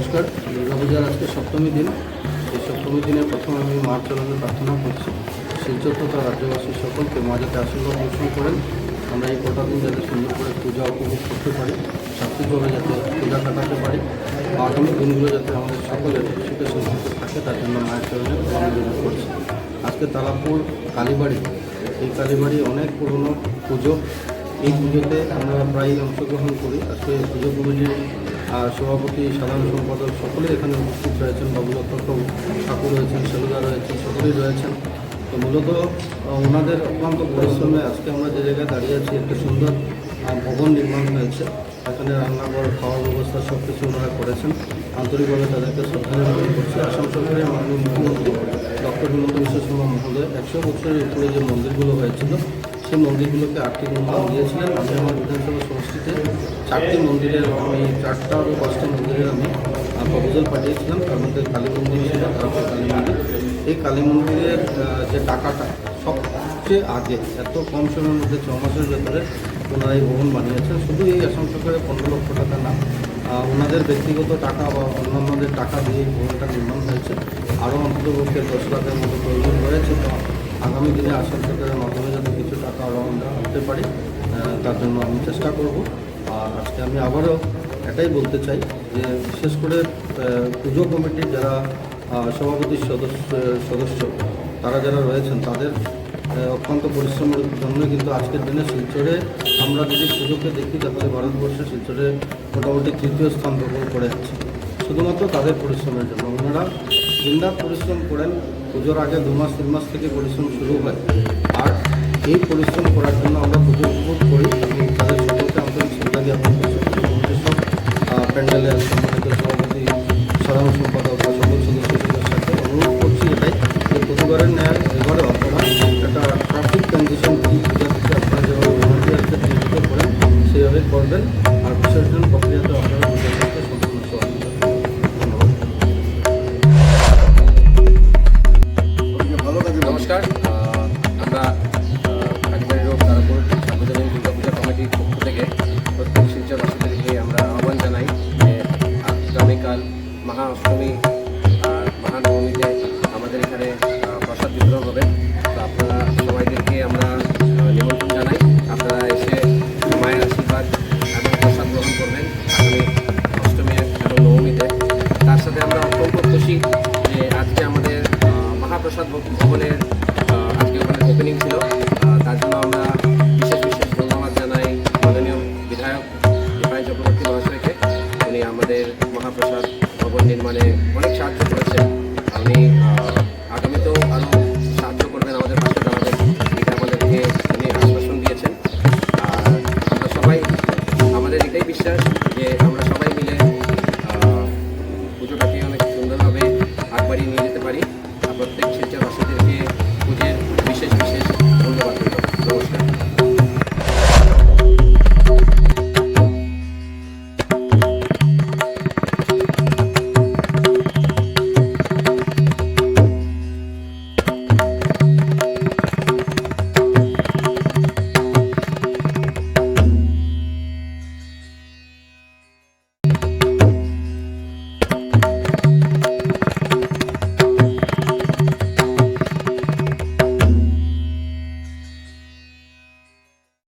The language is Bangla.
নমস্কার, দুর্গাপূজার আজকে সপ্তমী দিন। এই সপ্তমী দিনে প্রথম আমি মার চরণে প্রার্থনা করছি। শিলচর তথা রাজ্যবাসী সকলকে মা যাতে আশীর্বাদ পোষণ করেন। আমরা এই কটা দিন যাতে সুন্দর করে পূজা উপভোগ করতে পারি সাত্বিকভাবে যাতে পূজা কাটাতে পারি। আগামী দিনগুলো যাতে আমাদের সকলের সুখে সমৃদ্ধ থাকে, তার জন্য মায়ের চরণে অনুরোধ করছি। আজকে তালাপুর, কালীবাড়ি, এই কালীবাড়ি অনেক পুরনো পুজো। এই পুজোতে আমরা প্রায়ই অংশগ্রহণ করি। আজকে পুজো কমিটির সভাপতি, সাধারণ সম্পাদক সকলে এখানে উপস্থিত রয়েছেন। বাবুলক্ষ ঠাকুর রয়েছেন, সেলুদা রয়েছেন, সকলেই রয়েছেন। তো মূলত ওনাদের অক্লান্ত পরিশ্রমে আজকে আমরা যে জায়গায় দাঁড়িয়ে আছি, একটা সুন্দর ভবন নির্মাণ হয়েছে। এখানে রান্নাঘর, খাওয়ার ব্যবস্থা সব কিছু ওনারা করেছেন। আন্তরিকভাবে তাদেরকে শ্রদ্ধাঞ্জলি করছি। আসাম সরকারের মাননীয় মুখ্যমন্ত্রী, ডক্টর হিমন্ত বিশ্ব শর্মা মহোদয়, একশো বছরের উপরে যে মন্দিরগুলো হয়েছিল সেই মন্দিরগুলোকে আর্থিক অনুদান দিয়েছিলেন। আমি আমার বিধানসভা সমষ্টিতে চারটি মন্দিরের আমি চারটা বা পাঁচটা মন্দিরের আমি প্রপোজাল পাঠিয়েছিলাম। তার মধ্যে কালী মন্দির ছিল তারপর কালী মন্দির এই কালী মন্দিরের যে টাকাটা সবচেয়ে আগে, এত কম সময়ের মধ্যে, ছ মাসের ভেতরে ওনারা এই ভবন বানিয়েছেন। শুধু এই আসাম সরকারের পনেরো লক্ষ টাকা না ওনাদের ব্যক্তিগত টাকা বা অন্যান্যদের টাকা দিয়ে ভবনটা নির্মাণ হয়েছে। আরও অন্ততপক্ষে দশ লাখের মতো প্রয়োজন রয়েছে। তো আগামী দিনে আসাম সরকারের মাধ্যমে যাতে কিছু টাকা আমরা আনতে পারি তার জন্য আমি চেষ্টা করব। আর আজকে আমি আবারও এটাই বলতে চাই যে বিশেষ করে পুজো কমিটির যারা সভাপতির সদস্য সদস্য, তারা যারা রয়েছেন, তাদের অত্যন্ত পরিশ্রমের জন্য কিন্তু আজকের দিনে শিলচরে আমরা যদি পুজোকে দেখি, তাহলে ভারতবর্ষে শিলচরে মোটামুটি তৃতীয় স্থান দখল করে আছে। শুধুমাত্র তাদের পরিশ্রমের জন্য। ওনারা দিনরাত পরিশ্রম করেন, পুজোর আগে দু মাস, তিন মাস থেকে পরিশ্রম শুরু হয়। আর এই পরিশ্রম করার জন্য আমরা পুজো উপভোগ করি, এবং তাদের সকলকে আন্তরিক শ্রদ্ধা পুজো কমিটির সব প্যান্ডেলের সম্মানিত সভাপতি, সাধারণ সম্পাদক বা সকল সদস্যদের সাথে অনুরোধ করছি এটাই, যে প্রতিবারের ন্যায় এবারে আপনারা একটা ট্রাফিক কন্ডিশন পূজা থেকে আপনারা যেভাবে করেন সেইভাবে করবেন। আর বিসর্জন প্রক্রিয়াতে আপনারা মহাপ্রসাদ ভবনের আজকে ওখানে ওপেনিং ছিল। তার জন্য আমরা বিশেষ বিশেষ ধন্যবাদ জানাই মাননীয় বিধায়ক দীপায়ন চক্রবর্তী মহাশয়কে। উনি আমাদের মহাপ্রসাদ ভবন নির্মাণে অনেক সাহায্য করেছেন। উনি আগামীতেও আরও সাহায্য করবেন আমাদের পাশে দাঁড়াবেন। এটা আমাদেরকে উনি আশ্বাসন দিয়েছেন। আর আমরা সবাই, আমাদের এটাই বিশ্বাস যে আমরা সবাই মিলে পুজোটাকে অনেক সুন্দরভাবে আগবাড়িয়ে নিয়ে যেতে পারি। প্রত্যেক শিল্পী বাসীদেরকে পুজোর বিশেষ বিশেষ ধন্যবাদ নমস্কার।